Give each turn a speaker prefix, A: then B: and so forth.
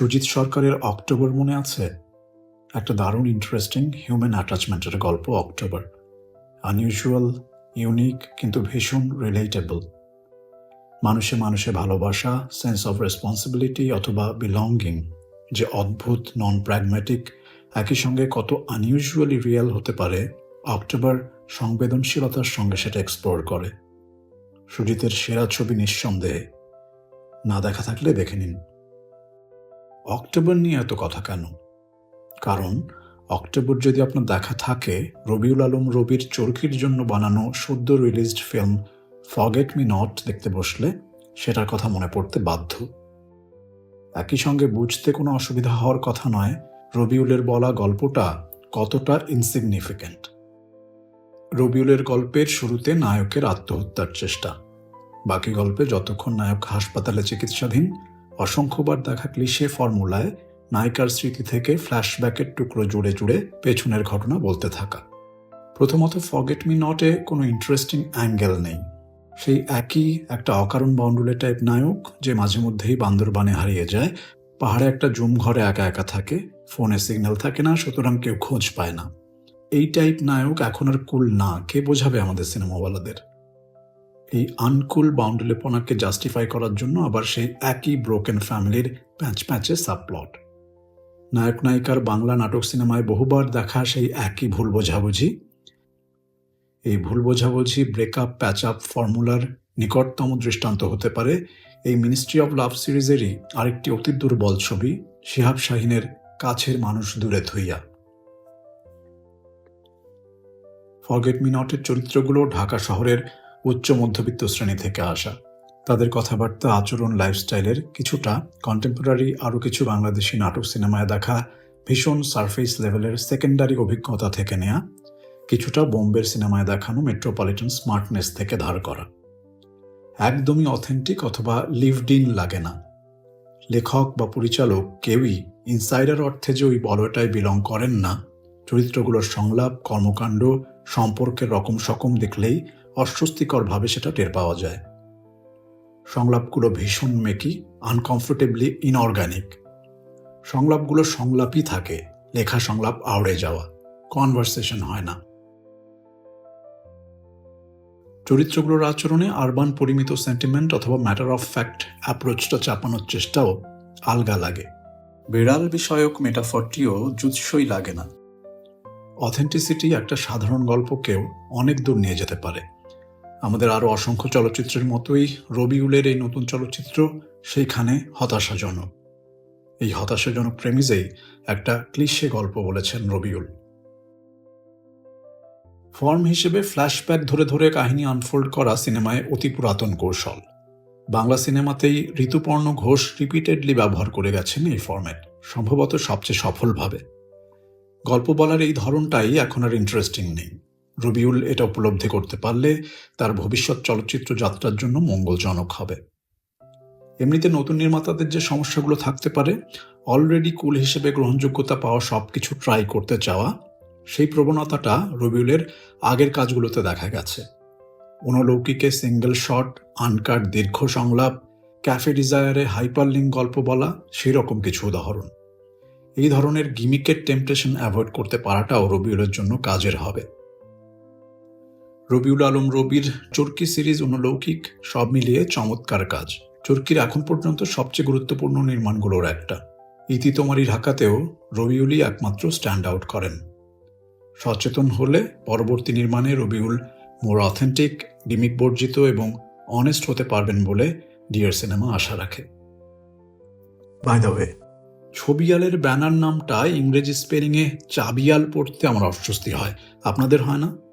A: সুজিত সরকারের অক্টোবর মনে আছে? একটা দারুণ ইন্টারেস্টিং হিউম্যান অ্যাটাচমেন্টের গল্প অক্টোবর। আনইউজুয়াল ইউনিক কিন্তু ভীষণ রিলেটেবল মানুষে মানুষে ভালোবাসা সেন্স অফ রেসপন্সিবিলিটি অথবা বিলঙ্গিং যে অদ্ভুত নন প্র্যাগম্যাটিক একই সঙ্গে কত আনইউজুয়ালি রিয়েল হতে পারে, অক্টোবর সংবেদনশীলতার সঙ্গে সেটা এক্সপ্লোর করে। সুজিতের সেরা ছবি নিঃসন্দেহে। না দেখা থাকলে দেখে নিন। অক্টোবর নিয়ে এত কথা কেন? কারণ অক্টোবর যদি আপনার দেখা থাকে, রবিউল আলম রবির চরকির জন্য বানানো সদ্য released film forget me not দেখতে বসলে সেটার কথা মনে পড়তে বাধ্য। একই সঙ্গে বুঝতে কোনো অসুবিধা হওয়ার কথা নয়, রবিউলের বলা গল্পটা কতটা ইনসিগনিফিক্যান্ট রবিউলের গল্পের শুরুতে নায়কের আত্মহত্যার চেষ্টা। বাকি গল্পে যতক্ষণ নায়ক হাসপাতালে চিকিৎসাধীন অসংখ্যবার দেখা ক্লিশে ফর্মুলায় নায়িকার স্মৃতি থেকে ফ্ল্যাশব্যাকের টুকরো জুড়ে জুড়ে পেছনের ঘটনা বলতে থাকা। প্রথমত ফগেট মি নটে কোনো ইন্টারেস্টিং অ্যাঙ্গেল নেই। সেই একই একটা অকারণ বাউন্ডুলে টাইপ নায়ক যে মাঝে মধ্যেই বান্দরবানে হারিয়ে যায়, পাহাড়ে একটা জুম ঘরে একা একা থাকে, ফোনে সিগন্যাল থাকে না, সুতরাং কেউ খোঁজ পায় না। এই টাইপ নায়ক এখন আর কুল না, কে বোঝাবে আমাদের সিনেমাওয়ালাদের? এই আনকুল বাউন্ডুলেপনাকে জাস্টিফাই করার জন্য আবার সেই একই ব্রোকেন ফ্যামিলির প্যাঁচ প্যাঁচে সাবপ্লট নায়ক নায়িকার বাংলা নাটক সিনেমায় বহুবার দেখা সেই একই ভুল বোঝাবুঝি। এই ভুল বোঝাবুঝি ব্রেকআপ প্যাচ আপ ফর্মুলার নিকটতম দৃষ্টান্ত হতে পারে এই মিনিস্ট্রি অফ লাভ সিরিজেরই আরেকটি অতি দুর্বল ছবি, শিহাব শাহিনের কাছের মানুষ দূরে থইয়া। ফরগেট মি নটের চরিত্রগুলো ঢাকা শহরের উচ্চ মধ্যবিত্ত শ্রেণি থেকে আসা। তাদের কথাবার্তা, আচরণ লাইফস্টাইলের কিছুটা কন্টেম্পোরারি আরও কিছু বাংলাদেশি নাটক সিনেমায় দেখা, ভীষণ সারফেস লেভেলের সেকেন্ডারি অভিজ্ঞতা থেকে নেয়া, কিছুটা বোম্বের সিনেমায় দেখানো মেট্রোপলিটন স্মার্টনেস থেকে ধার করা। একদমই অথেন্টিক অথবা লিভড ইন লাগে না। লেখক বা পরিচালক কেউই ইনসাইডার অর্থে যে ওই বলয়টায় বিলং করেন না। চরিত্রগুলোর সংলাপ, কর্মকাণ্ড সম্পর্কের রকম সকম দেখলেই অস্বস্তিকরভাবে সেটা টের পাওয়া যায়। সংলাপগুলো ভীষণ মেকি আনকমফোর্টেবলি ইনঅর্গানিক সংলাপগুলো সংলাপই থাকে, লেখা সংলাপ আওড়ে যাওয়া কনভারসেশন হয় না। চরিত্রগুলোর আচরণে আরবান পরিমিত সেন্টিমেন্ট অথবা ম্যাটার অফ ফ্যাক্ট অ্যাপ্রোচটা চাপানোর চেষ্টাও আলগা লাগে। বিড়াল বিষয়ক মেটাফরটিও জুৎসই লাগে না। অথেন্টিসিটি একটা সাধারণ গল্পকেও অনেক দূর নিয়ে যেতে পারে। আমাদের আরও অসংখ্য চলচ্চিত্রের মতোই রবিউলের এই নতুন চলচ্চিত্র সেইখানে হতাশাজনক। এই হতাশাজনক প্রেমিজেই একটা ক্লিশে গল্প বলেছেন রবিউল। ফর্ম হিসেবে ফ্ল্যাশব্যাক ধরে ধরে কাহিনী আনফোল্ড করা সিনেমায় অতি পুরাতন কৌশল। বাংলা সিনেমাতেই ঋতুপর্ণ ঘোষ রিপিটেডলি ব্যবহার করে গেছেন এই ফর্ম্যাট সম্ভবত সবচেয়ে সফলভাবে। গল্প বলার এই ধরনটাই এখন আর ইন্টারেস্টিং নেই। রবিউল এটা উপলব্ধি করতে পারলে তার ভবিষ্যৎ চলচ্চিত্র যাত্রার জন্য মঙ্গলজনক হবে। এমনিতে নতুন নির্মাতাদের যে সমস্যাগুলো থাকতে পারে অলরেডি কুল হিসেবে গ্রহণযোগ্যতা পাওয়া সব কিছু ট্রাই করতে চাওয়া, সেই প্রবণতাটা রবিউলের আগের কাজগুলোতে দেখা গেছে। অনলৌকিকে সিঙ্গেল শট আনকাট দীর্ঘ সংলাপ ক্যাফে ডিজায়ারে হাইপারলিঙ্ক গল্প বলা, সেই রকম কিছু উদাহরণ। এই ধরনের গিমিকের টেম্পটেশন অ্যাভয়েড করতে পারাটাও রবিউলের জন্য কাজের হবে। রবিউল আলম রবির চরকি সিরিজ অনুলৌকিক, সব মিলিয়ে চমৎকার কাজ। চরকির এখন পর্যন্ত সবচেয়ে গুরুত্বপূর্ণ নির্মাণগুলোর একটা। ইতি তোমারি ঢাকাতেও রবিউলই একমাত্র স্ট্যান্ড আউট করেন। সচেতন হলে পরবর্তী নির্মাণে রবিউল মোর অথেন্টিক ডিমিক বর্জিত এবং অনেস্ট হতে পারবেন বলে ডিয়ার সিনেমা আশা রাখে। বাই দ্য ওয়ে ছবিয়ালের ব্যানার নামটা ইংরেজি স্পেলিংয়ে চাবিয়াল পড়তে আমার অস্বস্তি হয়। আপনাদের হয় না?